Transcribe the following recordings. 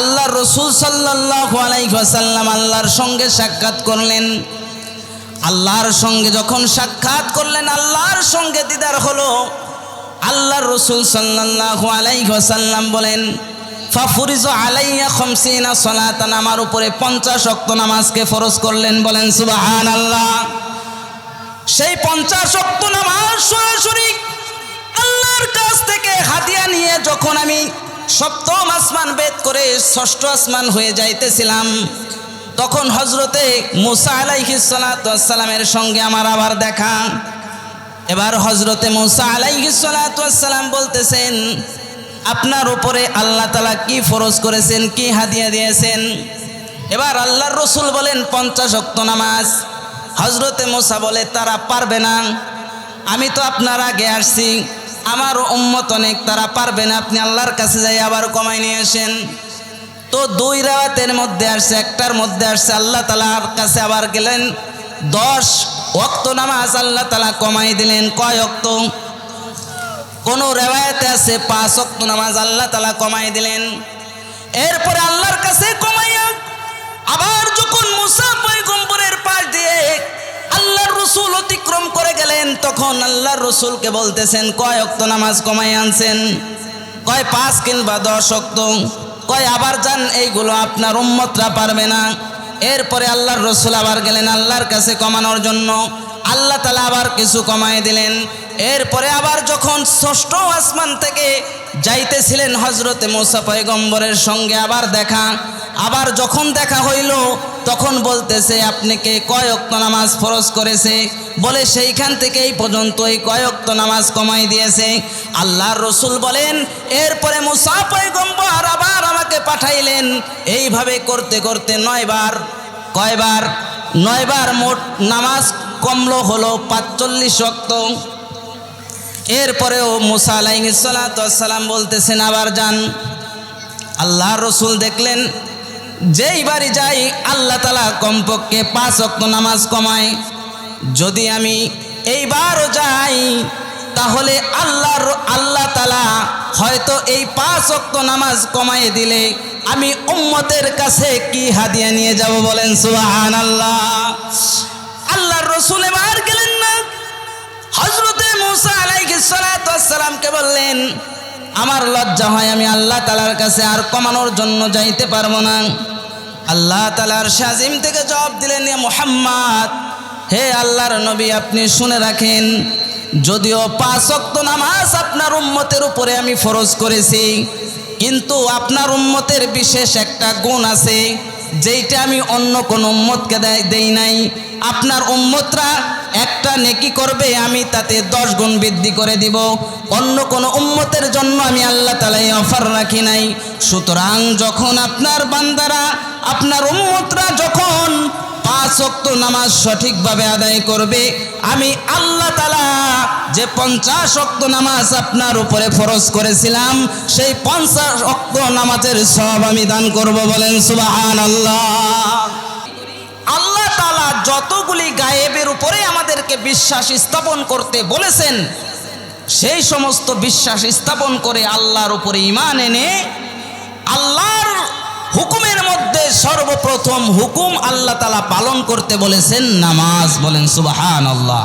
আল্লাহ রসুল সাল্লাহ আলাইসাল্লাম আল্লাহর সঙ্গে সাক্ষাৎ করলেন। আল্লাহর সঙ্গে যখন সাক্ষাৎ করলেন, আল্লাহর সঙ্গে দিদার হলো। আল্লাহর রসুল সাল্লাহ আলাইসাল্লাম বলেন, ফাফুরিজ আলাইয়া খমসিনা সলাতান আমার উপরে পঞ্চাশ অক্ত নামাজকে ফরজ করলেন বলেন সুবাহান আল্লাহ সেই পঞ্চাশ অক্ত নামাজ সরাসরি আল্লাহর কাছ থেকে হাতিয়া নিয়ে যখন আমি সপ্তম আসমান বেদ করে ষষ্ঠ আসমান হয়ে যাইতেছিলাম। তখন হজরতে মুসা আলাইহিসালামের সঙ্গে আমার আবার দেখা। এবার হজরতে মুসা আলাইহিসালাম বলতেছেন, আপনার উপরে আল্লাহ তালা কি ফরজ করেছেন, কি হাদিয়া দিয়েছেন? এবার আল্লাহর রসুল বলেন, পঞ্চাশ অক্ত নামাজ। হজরতে মোসা বলে, তারা পারবে না। আমি তো আপনার আগে আসছি। আমার উম্মত অনেক, তারা পারবে না, আপনি আল্লাহর কাছে যাই আবার কমাই নিয়ে আসেন। তো দুই রাতের মধ্যে আসছে, একটার মধ্যে আসছে, আল্লাহ তালার কাছে আবার গেলেন। দশ অক্ত নামাজ আল্লাহ তালা কমাই দিলেন। কয় অক্ত কোনো রেওয়ায়তে আছে, পাঁচ অক্ত নামাজ আল্লাহ তালা কমাই দিলেন। এরপরে আল্লাহর কাছে কমাইয়া আবার যখন মুসা পয়গম্বরের পাশ দিয়ে রসুল অতিক্রম করে গেলেন, তখন আল্লাহর রসুলকে বলতেছেন, কয় অক্ত নামাজ কমাই আনছেন? কয় পাঁচ কিংবা দশ অক্ত? কয় আবার যান, এইগুলো আপনার উম্মতরা পারবে না। এরপরে আল্লাহর রসুল আবার গেলেন আল্লাহর কাছে কমানোর জন্য। আল্লাহ তালা আবার কিছু কমাই দিলেন। এরপরে আবার যখন ষষ্ঠ আসমান থেকে যাইতেছিলেন হজরতে মোসা পয়গম্বরের সঙ্গে আবার দেখা, আবার যখন দেখা হইল তখন বলতেছে আপনাকে কয়ক্ত নামাজ ফরজ করেছে? বলে, সেইখান থেকে এই পর্যন্ত এই কয়ক্ত নামাজ কমাই দিয়েছে। আল্লাহর রসুল বলেন, এরপরে মুসা পয়গম্বর আবার আমাকে পাঠাইলেন। এইভাবে করতে করতে নয়বার, কয়বার? নয়বার মোট নামাজ কমলো হলো পাঁচচল্লিশ অক্ত এরপরেও মুসা আলাইসালাম বলতেছেন, আবার যান। আল্লাহর রসুল দেখলেন যেই বাড়ি যাই, আল্লাহ তালা কমপক্ষে পাঁচ অক্ত নামাজ কমায়। যদি আমি এইবারও যাই, তাহলে আল্লাহর, আল্লাহ তালা হয়তো এই পাঁচ অক্ত নামাজ কমাই দিলে আমি উম্মতের কাছে কি হাদিয়া নিয়ে যাব বলেন? সুবাহান আল্লাহ আল্লাহর রসুল এবার গেলেন না। হজরতে মুসা আলাইসালামকে বললেন আমার লজ্জা হয়, আমি আল্লাহ তালার কাছে আর কমানোর জন্য যাইতে পারব না। আল্লাহ তালার সাজিম থেকে জবাব দিলেন মোহাম্মদ, হে আল্লাহর নবী, আপনি শুনে রাখেন, যদিও পাঁচ অক্ত নামাজ আপনার উম্মতের উপরে আমি ফরজ করেছি, কিন্তু আপনার উম্মতের বিশেষ একটা গুণ আছে যেইটা আমি অন্য কোন উম্মতকে দেই নাই। আপনার উম্মতরা একটা নেকি করবে, আমি তাতে দশ গুণ বৃদ্ধি করে দিব। অন্য কোন উম্মতের জন্য আমি আল্লাহ তালাই অফার রাখি নাই। সুতরাং যখন আপনার বান্দারা, আপনার উম্মতরা যখন পাঁচ অক্ত নামাজ সঠিকভাবে আদায় করবে। আমি আল্লাহ তালা যে পঞ্চাশ অক্ত নামাজ আপনার উপরে ফরজ করেছিলাম, সেই পঞ্চাশ অক্ত নামাজের সব আমি দান করব বলেন সুবাহান আল্লাহ আল্লাহ তালা যতগুলি গায়েবের উপরে আমাদেরকে বিশ্বাস স্থাপন করতে বলেছেন, সেই সমস্ত বিশ্বাস স্থাপন করে আল্লাহর উপরে ইমান এনে, আল্লাহর হুকুমের মধ্যে সর্বপ্রথম হুকুম আল্লাহ তালা পালন করতে বলেছেন নামাজ বলেন সুবাহান আল্লাহ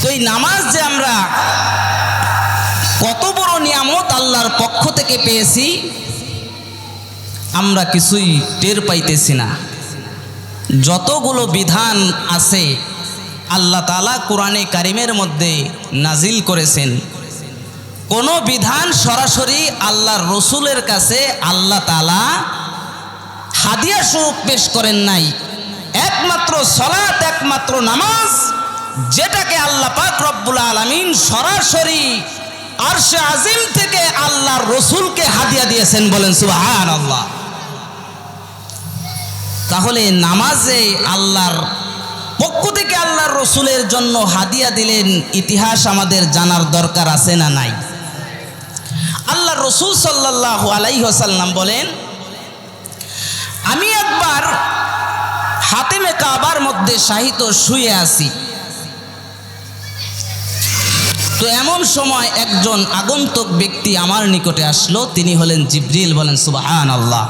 তো এই নামাজ যে আমরা কত বড় নিয়ামত আল্লাহর পক্ষ থেকে পেয়েছি, আমরা কিছুই টের পাইতেছি না। যতগুলো বিধান আছে, আল্লাহ তালা কোরআনে কারিমের মধ্যে নাজিল করেছেন। কোনো বিধান সরাসরি আল্লাহর রসুলের কাছে আল্লাহ তালা হাদিয়া স্বরূপ পেশ করেন নাই। একমাত্র সলাৎ একমাত্র নামাজ, যেটাকে আল্লাহ পাক রব্বুল আলমিন সরাসরি আরশে আজিম থেকে আল্লাহর রসুলকে হাদিয়া দিয়েছেন বলেন সুবাহান আল্লাহ তাহলে নামাজে আল্লাহর পক্ষ থেকে আল্লাহর রসুলের জন্য হাদিয়া দিলেন, ইতিহাস আমাদের জানার দরকার আছে না নাই? আল্লাহ রসুল সাল্লাহ আলাইসাল্লাম বলেন, আমি একবার হাতেমে কাবার মধ্যে সাহিত্য শুয়ে আছি। তো এমন সময় একজন আগন্তুক ব্যক্তি আমার নিকটে আসলো, তিনি হলেন জিব্রিল বলেন সুবাহান আল্লাহ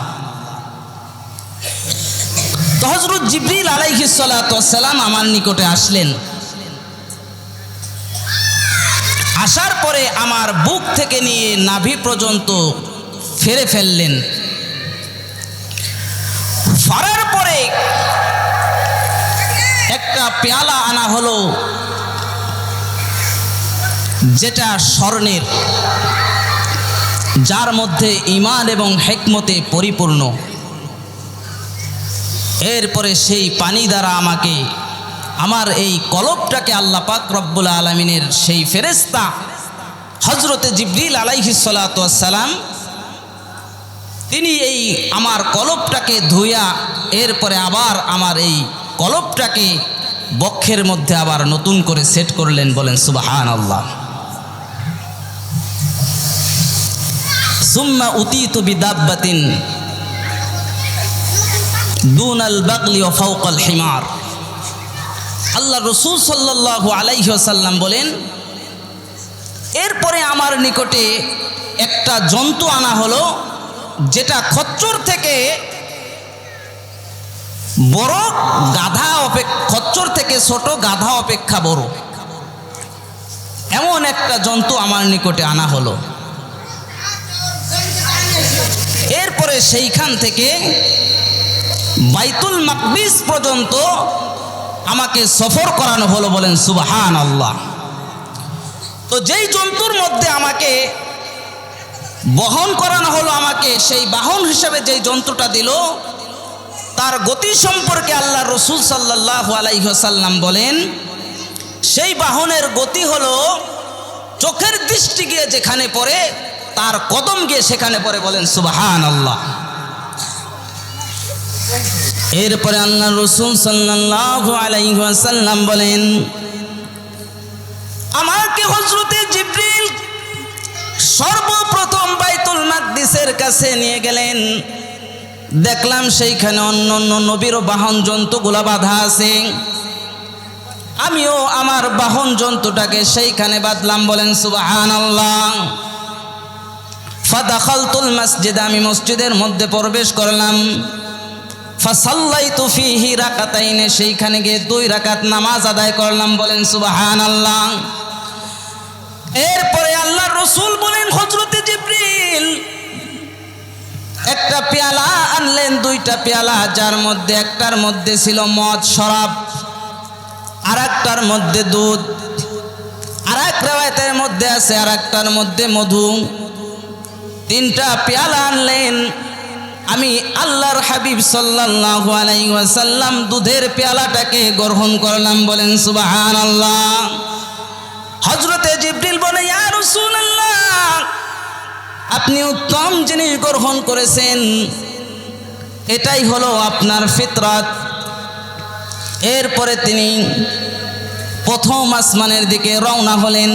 তো হজরত জিব্রিল আলাইহিসালাম আমার নিকটে আসলেন। আসার পরে আমার বুক থেকে নিয়ে নাভি পর্যন্ত ফেরে ফেললেন। ফারার পরে একটা পেয়ালা আনা হলো, যেটা স্বর্ণের, যার মধ্যে ইমান এবং হেকমতে পরিপূর্ণ। এরপরে সেই পানি দ্বারা আমাকে আমার এই কলবটাকে আল্লাহ পাক রব্বুল আলমিনের সেই ফেরেস্তা হজরতে জিবরিল আলাইহিসালাম তিনি এই আমার কলবটাকে ধুইয়া এরপরে আবার আমার এই কলবটাকে বক্ষের মধ্যে আবার নতুন করে সেট করলেন, বলেন সুবাহান আল্লাহ সুম্মা উতিত বিদাব্বাতিন দুন আল বাকলি ও হিমার। আল্লাহ রসুল সাল্লাহু আলাইসাল্লাম বলেন, এরপরে আমার নিকটে একটা জন্তু আনা হলো, যেটা খচ্চর থেকে বড়, গাধা অপেক্ষা খচ্চর থেকে ছোট, গাধা অপেক্ষা বড়। এমন একটা জন্তু আমার নিকটে আনা হলো। এরপরে সেইখান থেকে বাইতুল মাকবিস পর্যন্ত আমাকে সফর করানো হলো বলেন সুবাহান আল্লাহ তো যেই জন্তুর মধ্যে আমাকে বহন করানো হলো, আমাকে সেই বাহন হিসেবে যেই যন্ত্রটা দিল, তার গতি সম্পর্কে আল্লাহ রসুল সাল্লাহ আলাইসাল্লাম বলেন, সেই বাহনের গতি হলো চোখের দৃষ্টি গিয়ে যেখানে পড়ে, তার কদম গিয়ে সেখানে পড়ে বলেন সুবাহান আল্লাহ এরপরে আল্লাহ রসুল সাল্লাহ আলাইসাল্লাম বলেন, আমাকে হজরতে জিব্রিল সর্বপ্রথম বাইতুল মাকদিসের কাছে নিয়ে গেলেন। দেখলাম সেইখানে অন্য অন্য নবীর বাহন জন্তুগুলা বাধা আছে। আমিও আমার বাহন জন্তুটাকে সেইখানে বাঁধলাম বলেন সুবাহান আল্লাহ ফাদাখালতুল মসজিদ আমি মসজিদের মধ্যে প্রবেশ করলাম। ফাসাল্লাই তুফিহি রাকাতাইনে, সেইখানে গিয়ে দুই রাকাত নামাজ আদায় করলাম, বলেন সুবাহান আল্লাহ এরপরে আল্লাহ রসুল বলেন হজরতে জিব্রিল, একটা পেয়ালা আনলেন, দুইটা পেয়ালা, যার মধ্যে একটার মধ্যে ছিল মদ, শরাব আর একটার মধ্যে দুধ আর এক মধ্যে আছে আর একটার মধ্যে মধু। তিনটা পেয়ালা আনলেন আমি আল্লাহর হাবিব সাল্লাল্লাহু আলাইহি ওয়াসাল্লাম দুধের পেয়ালাটাকে গ্রহণ করলাম, বলেন সুবাহান আল্লাহ হজরতে জিব্রিল বলে, ইয়া রাসূলুল্লাহ, আপনি উত্তম জিনিস গ্রহণ করেছেন। এটাই হলো আপনার ফিতরাত। এরপরে তিনি প্রথম আসমানের দিকে রওনা হলেন।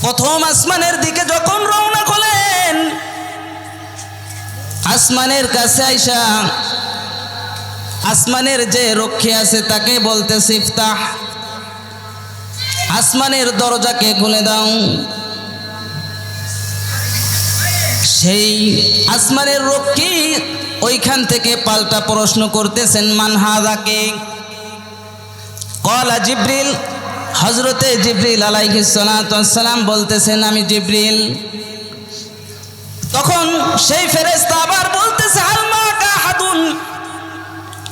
প্রথম আসমানের দিকে যখন রওনা আসমানের কাছে আইসা, আসমানের যে রক্ষী আছে তাকে বলতে সিফতাহ আসমানের দরজাকে খুলে দাও। সেই আসমানের রক্ষী ওইখান থেকে পাল্টা প্রশ্ন করতেছেন মানহাদাকে কলা জিব্রিল হজরতে জিব্রিল আলাইহিসালাম বলতেছেন, আমি জিব্রিল। তখন সেই ফেরেস্তা আবার বলতেছে কাহাদুন?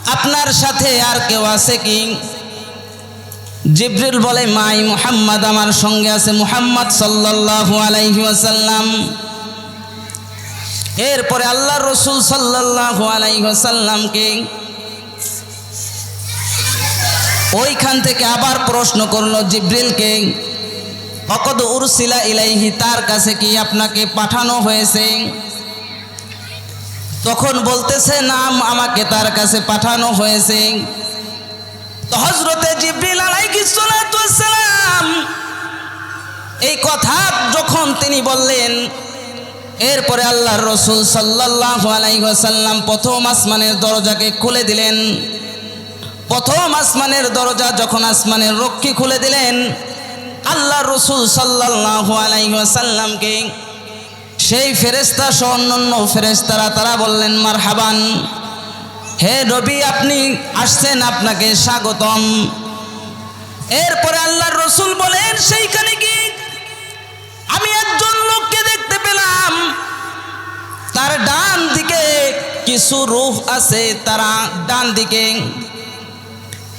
আপনার সাথে আর কেউ আছে কি? জিব্রিল বলে, মাই মুহাম্মদ, আমার সঙ্গে আছে মুহাম্মদ সাল্লাল্লাহু আলাইহি ওয়াসাল্লাম। এরপরে আল্লাহ রসুল সাল্লাল্লাহু আলাইহি ওয়াসাল্লামকে ওইখান থেকে আবার প্রশ্ন করল জিব্রিলকে অকদ উরসিলা ইলাইহি, তার কাছে কি আপনাকে পাঠানো হয়েছে? তখন বলতেছে, নাম আমাকে তার কাছে পাঠানো হয়েছে। তো হজরতে জিব্রিল আলাইহিসসালাম এই কথা যখন তিনি বললেন, এরপরে আল্লাহর রসুল আলাইহি ওয়াসাল্লাম প্রথম আসমানের দরজাকে খুলে দিলেন। প্রথম আসমানের দরজা যখন আসমানের রক্ষী খুলে দিলেন আল্লাহ রসুল সাল্লাল্লাহু আলাইহি ওয়াসাল্লামকে, সেই ফেরেস্তা সহ অন্যান্য ফেরেস্তারা তারা বললেন মার হাবান হে নবী, আপনি আসছেন আপনাকে স্বাগতম। এরপরে আল্লাহর রসুল বলেন, সেইখানে কি আমি একজন লোককে দেখতে পেলাম। তার ডান দিকে কিছু রূহ আছে, তারা ডান দিকে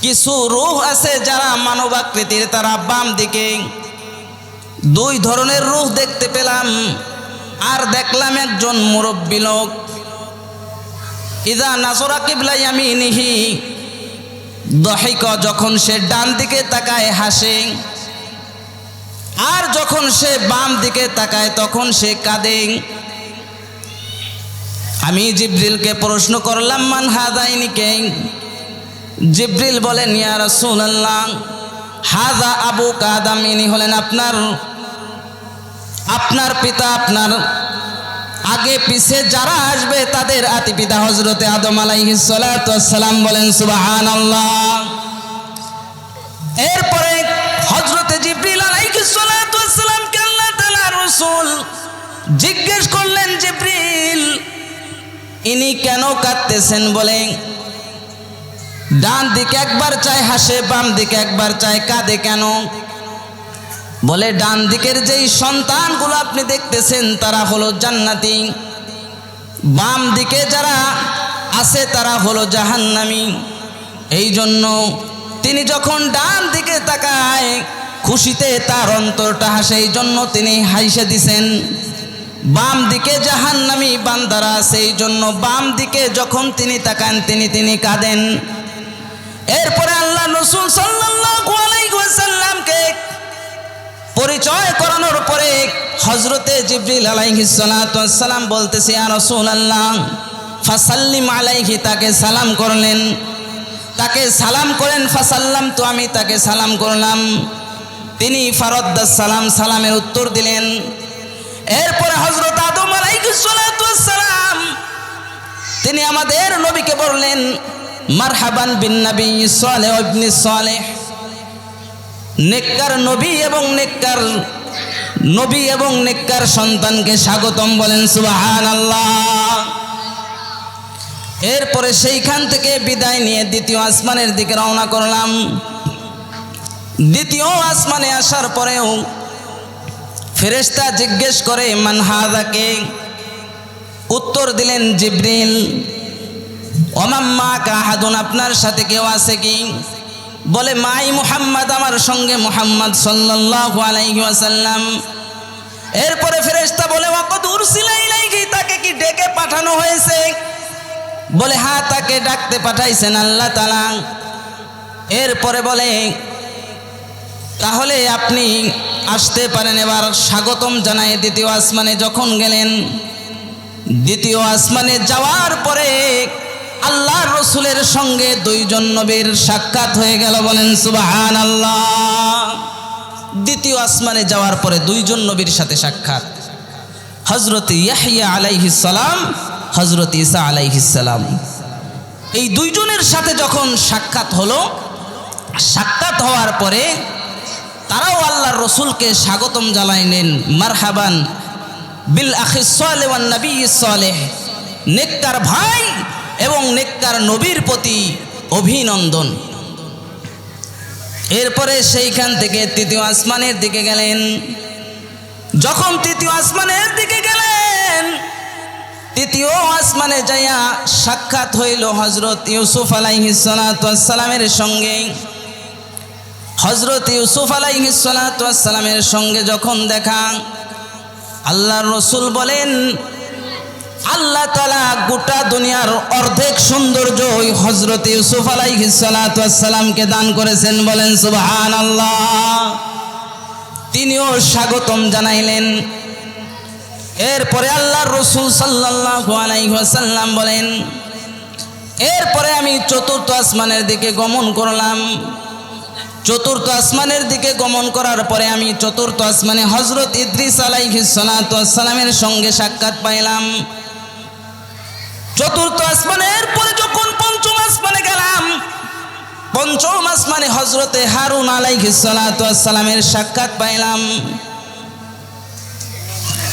কিছু রূহ আছে যারা মানবাকৃতির, তারা বাম দিকে। দুই ধরনের রূহ দেখতে পেলাম। আর দেখলাম একজন মুরব্বী লোক। ইদা নাসরা কিবলা ইয়ামিনিহি। দহিক যখন সে ডান দিকে তাকায় হাসে। আর যখন সে বাম দিকে তাকায়, তখন সে কাঁদে। আমি জিব্রিলকে প্রশ্ন করলাম, মান হাদাইনিকে? জিব্রিল বলেন, ইয়া রাসূলুল্লাহ হাদা আবু কাদাম, ইনি হলেন আপনার আপনার পিতা, আপনার আগে পিছে যারা আসবে তাদের আতি পিতা হজরতে আদম সালাম বলেন সুবাহান আল্লাহ এরপরে হজরতে জিব্রিল আলাইহিস সালামকে আল্লাহ তাআলা রাসূল জিজ্ঞেস করলেন, জিব্রিল, ইনি কেন কাঁদতেছেন? বলে ডান দিকে একবার চায় হাসে, বাম দিকে একবার চায় কাঁদে কেন? বলে, ডান দিকের যেই সন্তানগুলো আপনি দেখতেছেন, তারা হলো জান্নাতি। বাম দিকে যারা আছে, তারা হলো জাহান্নামি। এই জন্য তিনি যখন ডান দিকে তাকায়, খুশিতে তার অন্তরটা হাসে। এই জন্য তিনি হাইসে দিছেন, বাম দিকে জাহান্নামি বান্দারা সেই জন্য বাম দিকে যখন তিনি তাকান, তিনি তিনি কাঁদেন। এরপরে আল্লাহ রসুল ওয়াসাল্লামকে পরিচয় করানোর পরে হজরতে জিবরিল আলাইহিসালাম বলতেছে আর রসুল আল্লাহ ফাসাল্লিম আলাইহি, তাকে সালাম করলেন। তাকে সালাম করেন ফাসাল্লাম তো আমি তাকে সালাম করলাম। তিনি ফারদ্দাস সালাম সালামের উত্তর দিলেন। এরপরে হজরত আদম আলাইহিসালাম তিনি আমাদের নবীকে বললেন মারহাবান বিন নবী সালেহ ইবনে সালেহ। নেককার নবী এবং নেককার নবী এবং নেককার সন্তানকে স্বাগতম বলেন সুবাহান আল্লাহ এরপরে সেইখান থেকে বিদায় নিয়ে দ্বিতীয় আসমানের দিকে রওনা করলাম। দ্বিতীয় আসমানে আসার পরেও ফেরেশতা জিজ্ঞেস করে মানহাদাকে উত্তর দিলেন, জিব্রিল। ওমাম্মা কাহাদুন আপনার সাথে কেউ আছে কি? বলে, মাই মুহাম্মদ আমার সঙ্গে মুহাম্মদ সাল্লাল্লাহু আলাইহি ওয়াসাল্লাম। এরপরে ফেরেশতা বলে, ওয়াকদ উরসিলা তাকে কি ডেকে পাঠানো হয়েছে? বলে হ্যাঁ তাকে ডাকতে পাঠাইছেন আল্লাহ তাআলা। এরপরে বলে, তাহলে আপনি আসতে পারেন। এবার স্বাগতম জানায় দ্বিতীয় আসমানে। যখন গেলেন, দ্বিতীয় আসমানে যাওয়ার পরে আল্লাহ রসুলের সঙ্গে দুইজন নবীর সাক্ষাৎ হয়ে গেল, বলেন সুবাহান আল্লাহ দ্বিতীয় আসমানে যাওয়ার পরে দুইজন নবীর সাথে সাক্ষাৎ। হজরত ইয়াহিয়া আলাইহিসালাম হজরত ইসা আলাইহিসালাম এই দুইজনের সাথে যখন সাক্ষাৎ হলো, সাক্ষাৎ হওয়ার পরে তারাও আল্লাহ রসুলকে স্বাগতম জানাইলেন মারহাবান, বিল ওয়ান নবী ভাই এবং নেককার নবীর প্রতি অভিনন্দন। এরপরে সেইখান থেকে তৃতীয় আসমানের দিকে গেলেন। যখন তৃতীয় আসমানের দিকে গেলেন, তৃতীয় আসমানে যাইয়া সাক্ষাৎ হইল হজরত ইউসুফ আলাইহিসালামের সঙ্গে। হজরত ইউসুফ আলাইহিসালামের সঙ্গে যখন দেখা, আল্লাহর রসুল বলেন আল্লাহ তালা গোটা দুনিয়ার অর্ধেক সৌন্দর্য ওই হজরত ইউসুফ আলাইহিসালামকে দান করেছেন, বলেন সুবহান আল্লাহ তিনিও স্বাগতম জানাইলেন। এরপরে আল্লাহর রসুল আলাইহি ওয়াসাল্লাম বলেন, এরপরে আমি চতুর্থ আসমানের দিকে গমন করলাম। চতুর্থ আসমানের দিকে গমন করার পরে আমি চতুর্থ আসমানে হজরত ইদ্রিস আলাইহিসালামের সঙ্গে সাক্ষাৎ পাইলাম। চতুর্থ আসমানের পরে যখন পঞ্চম আসমানে গেলাম, পঞ্চম আসমানে হজরতে হারুন আলাইহিসালামের সাক্ষাৎ পাইলাম।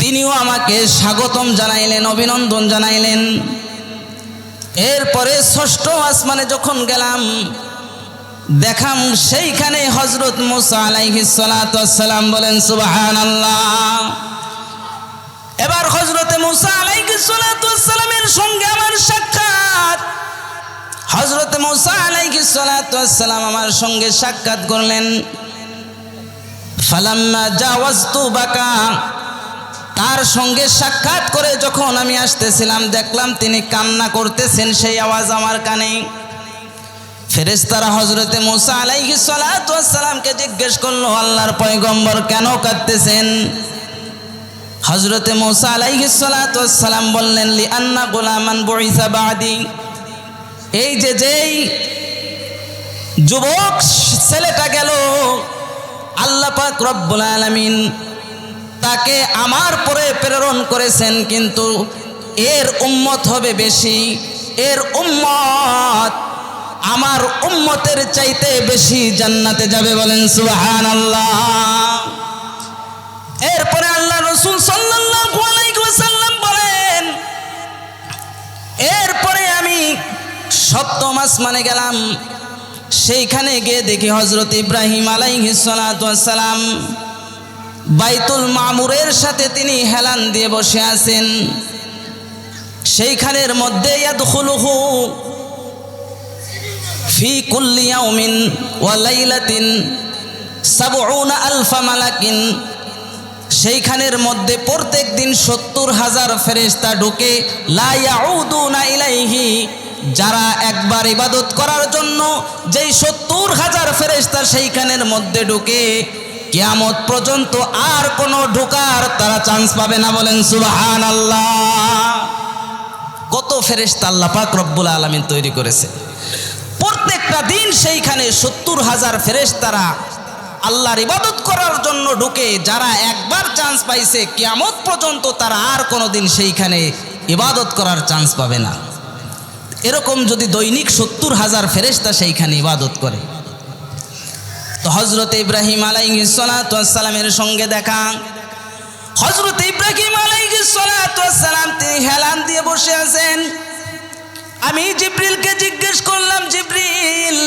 তিনিও আমাকে স্বাগতম জানাইলেন, অভিনন্দন জানাইলেন। এরপরে ষষ্ঠ আসমানে যখন গেলাম, দেখাম সেইখানে হজরত মুসা আলাইহিসালাম বলেন সুবাহান আল্লাহ এবার হজরতে মুসা আলাইহিসালামের সঙ্গে আমার সাক্ষাৎ। হজরত মুসা আলাইহিসালাম আমার সঙ্গে সাক্ষাৎ করলেন। তার সঙ্গে সাক্ষাৎ করে যখন আমি আসতেছিলাম, দেখলাম তিনি কান্না করতেছেন, সেই আওয়াজ আমার কানে। ফেরেস্তারা হজরতে মুসা আলাইহি সালামকে জিজ্ঞেস করল, আল্লাহর পয়গম্বর কেন কাঁদতেছেন? হজরতে মুসা আলাইহি সালাম বললেন লি আন্না গোলামান বইসা বাদি। এই যে যেই যুবক ছেলেটা গেল, আল্লাহ পাক রব্বুল আলামিন তাকে আমার পরে প্রেরণ করেছেন, কিন্তু এর উম্মত হবে বেশি। এর উম্মত আমার উম্মতের চাইতে বেশি জান্নাতে যাবে বলেন সুবাহান আল্লাহ এরপরে আল্লাহ রসুল আলাইহি বলেন, এরপরে আমি সপ্তম আসমানে গেলাম। সেইখানে গিয়ে দেখি হজরত ইব্রাহিম আলাইহিস বাইতুল মামুরের সাথে তিনি হেলান দিয়ে বসে আছেন। সেইখানের মধ্যে ইয়াদখুলুহু ফি সাবউনা আলফা মালাকিন সেইখানের মধ্যে প্রত্যেক দিন সত্তর হাজার ফেরেস্তা ঢুকে ইলাইহি, যারা একবার ইবাদত করার জন্য যেই সত্তর হাজার ফেরেস্তা সেইখানের মধ্যে ঢুকে, কেয়ামত পর্যন্ত আর কোনো ঢোকার তারা চান্স পাবে না বলেন সুবাহান আল্লাহ কত ফেরেস্তা আল্লাহ পাক রব্বুল আলমিন তৈরি করেছে। প্রত্যেকটা দিন সেইখানে সত্তর হাজার ফেরেস্তারা আল্লাহর ইবাদত করার জন্য ঢুকে যারা একবার চান্স পাইছে, কিয়ামত পর্যন্ত তারা আর কোনো দিন সেইখানে ইবাদত করার চান্স পাবে না। এরকম যদি দৈনিক সত্তর হাজার ফেরেস্তা সেইখানে ইবাদত করে। তো হজরত ইব্রাহিম আলাইসালামের সঙ্গে দেখা। হজরত ইব্রাহিম আলাইসালাম তিনি হেলান দিয়ে বসে আছেন। আমি জিব্রিলকে জিজ্ঞেস করলাম, জিব্রিল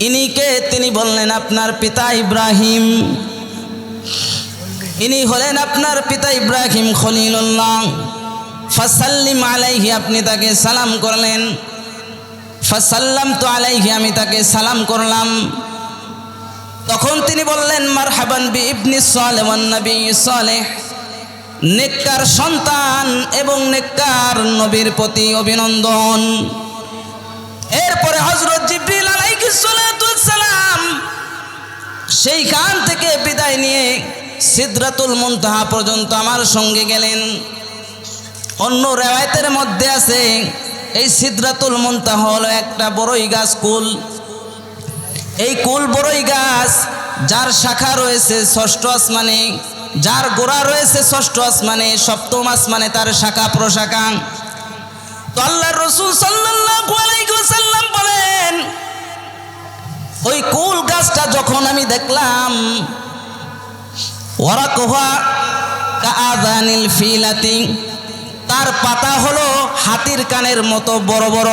ইনিকে তিনি বললেন, আপনার পিতা ইব্রাহিম। ইনি হলেন আপনার পিতা ইব্রাহিম খলিলুল্লাহ। ফাসাল্লিম আলাইহি, আপনি তাকে সালাম করলেন। ফাসাল্লাম তো আলাইহি, আমি তাকে সালাম করলাম। তখন তিনি বললেন মার হাবান বি ইবনি সালেহ নবী সালেহ। নেককার সন্তান এবং নেককার নবীর প্রতি অভিনন্দন। এরপরে হজরত জিব্রিল আলাইহিসসালাম সেইখান থেকে বিদায় নিয়ে সিদ্রাতুল মুনতাহা পর্যন্ত আমার সঙ্গে গেলেন। অন্য রেওয়ায়তের মধ্যে আছে, এই সিদ্রাতুল মুনতাহা হলো একটা বড়ই গাছ কুল। এই কুল বড়ই গাছ, যার শাখা রয়েছে ষষ্ঠ আসমানে, যার গোড়া রয়েছে ষষ্ঠ আসমানে, সপ্তম আসমানে তার শাখা প্রশাখা। তো আল্লাহ রসুল সাল্লাম বলেন ওই কুল গাছটা যখন আমি দেখলাম কাদানিল ফিলাতি, তার পাতা হলো হাতির কানের মতো বড় বড়।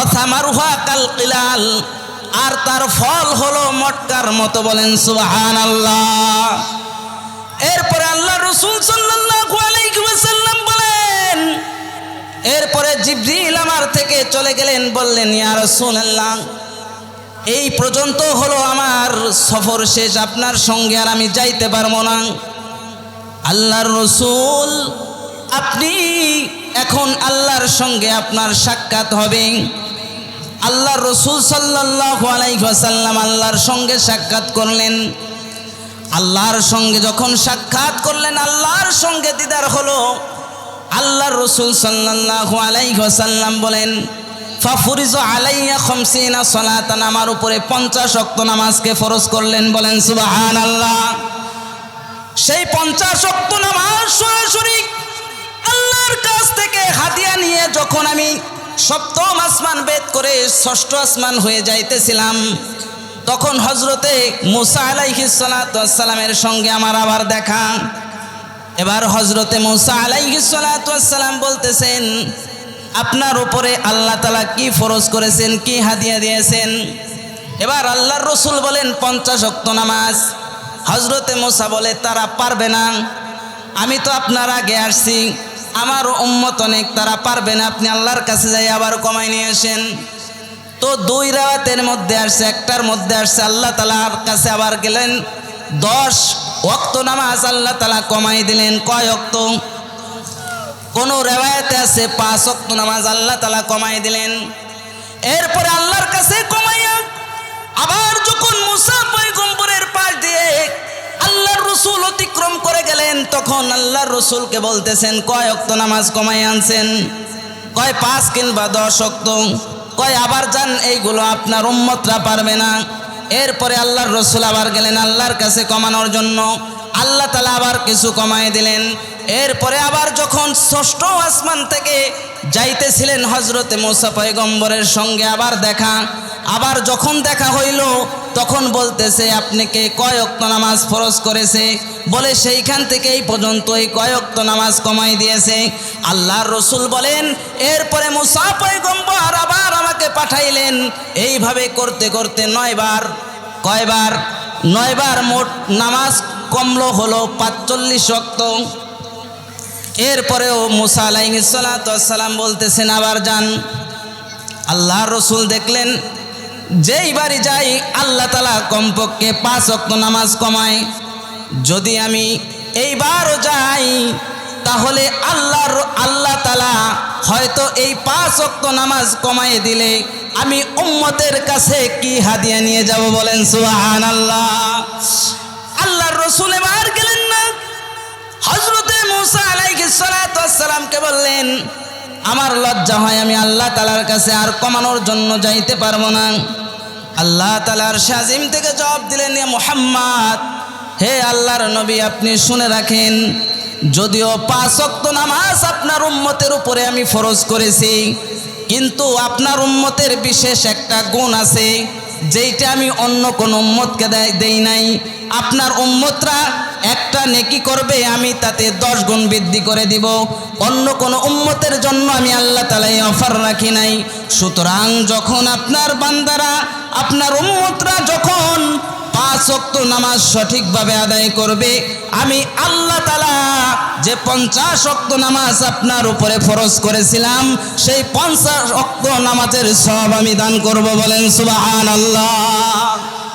অথামারুহা কাল কিলাল, আর তার ফল হলো মটকার মতো বলেন সুবাহান আল্লাহ এরপরে আল্লাহ রসুল সাল্লাম বলেন, এরপরে জিব্রিল আমার থেকে চলে গেলেন, বললেন, ইয়া রসুল্লাহ এই পর্যন্ত হলো আমার সফর শেষ। আপনার সঙ্গে আর আমি যাইতে পারব না। আল্লাহর রসুল, আপনি এখন আল্লাহর সঙ্গে আপনার সাক্ষাৎ হবে। আল্লাহর রসুল সাল্লাহ আলাইসাল্লাম আল্লাহর সঙ্গে সাক্ষাৎ করলেন। আল্লাহর সঙ্গে যখন সাক্ষাৎ করলেন, আল্লাহর সঙ্গে দিদার হলো। আল্লাহর রসুল সাল্লাহ আলাইসাল্লাম বলেন ফাফুরিজ আলাইয়া খমসিনা সলাতান, আমার উপরে পঞ্চাশ অক্ত নামাজকে ফরজ করলেন, বলেন সুবাহান আল্লাহ সেই পঞ্চাশ অক্ত নামাজ সরাসরি আল্লাহর কাছ থেকে হাতিয়া নিয়ে যখন আমি সপ্তম আসমান বেদ করে ষষ্ঠ আসমান হয়ে যাইতেছিলাম, তখন হজরতে মুসা আলাইহিসালামের সঙ্গে আমার আবার দেখা। এবার হজরতে মুসা আলাইহিসালাম বলতেছেন আপনার উপরে আল্লাহ তালা কি ফরজ করেছেন, কি হাদিয়া দিয়েছেন? এবার আল্লাহর রসুল বলেন, পঞ্চাশ অক্ত নামাজ। হজরতে মোসা বলে, তারা পারবে না। আমি তো আপনার আগে আসছি। আমার উম্মত অনেক, তারা পারবে না। আপনি আল্লাহর কাছে যাই আবার কমাই নিয়ে আসেন। তো দুই রাতের মধ্যে আসছে, একটার মধ্যে আসছে, আল্লাহ তালার কাছে আবার গেলেন। দশ অক্ত নামাজ আল্লাহ তালা কমাই দিলেন। কয় অক্ত কোন রেওয়ায়তে আছে, পাঁচ অক্ত নামাজ আল্লাহ তালা কমাই দিলেন। এরপরে আল্লাহর কাছে কমাইয়া আবার যখন মুসা পয়গম্বরের পাশ দিয়ে আল্লাহর রসুল অতিক্রম করে গেলেন, তখন আল্লাহর রসুলকে বলতেছেন, কয় অক্ত নামাজ কমাই আনছেন? কয় পাঁচ কিংবা দশ অক্ত কয় আবার যান, এইগুলো আপনার উম্মতরা পারবে না। এরপরে আল্লাহর রসুল আবার গেলেন আল্লাহর কাছে কমানোর জন্য। আল্লাহ তালা আবার কিছু কমাই দিলেন। এরপরে আবার যখন ষষ্ঠ আসমান থেকে যাইতেছিলেন হজরতে মোসা পয়গম্বরের সঙ্গে আবার দেখা, আবার যখন দেখা হইল, তখন বলতেছে আপনাকে কয়ক্ত নামাজ ফরজ করেছে? বলে, সেইখান থেকে এই পর্যন্ত এই কয়ক্ত নামাজ কমাই দিয়েছে। আল্লাহর রসুল বলেন, এরপরে মুসা পয়গম্বর আবার আমাকে পাঠাইলেন। এইভাবে করতে করতে নয়বার, কয়বার? নয়বার মোট নামাজ কমলো হলো পাঁচচল্লিশ রক্ত এরপরেও মুসা আলাইসালাম বলতেছেন, আবার যান। আল্লাহ রসুল দেখলেন, যেই বাড়ি যাই, আল্লাহ তালা কমপক্ষে পাঁচ অক্ত নামাজ কমায়। যদি আমি এইবারও যাই, তাহলে আল্লাহর, আল্লাহ তালা হয়তো এই পাঁচ অক্ত নামাজ কমায় দিলে আমি উম্মতের কাছে কি হাদিয়া নিয়ে যাব বলেন সুহান আল্লাহ আল্লাহর রসুল এবার গেলেন হজরতে মুসা আলাইসালামকে বললেন, আমার লজ্জা হয়, আমি আল্লাহ তালার কাছে আর কমানোর জন্য যাইতে পারব না। আল্লাহ তালার শাজিম থেকে জবাব দিলেন মোহাম্মদ, হে আল্লাহর নবী, আপনি শুনে রাখেন, যদিও পাঁচ অক্ত নামাজ আপনার উম্মতের উপরে আমি ফরজ করেছি, কিন্তু আপনার উম্মতের বিশেষ একটা গুণ আছে যেইটা আমি অন্য কোন উম্মতকে দেই নাই। আপনার উম্মতরা একটা নেকি করবে, আমি তাতে দশ গুণ বৃদ্ধি করে দিব। অন্য কোন উম্মতের জন্য আমি আল্লাহ তালাই অফার রাখি নাই। সুতরাং যখন আপনার বান্দারা, আপনার উম্মতরা যখন পাঁচ অক্ত নামাজ সঠিকভাবে আদায় করবে। আমি আল্লাহ তালা যে পঞ্চাশ অক্ত নামাজ আপনার উপরে ফরজ করেছিলাম, সেই পঞ্চাশ অক্ত নামাজের সব আমি দান করব বলেন সুবাহান আল্লাহ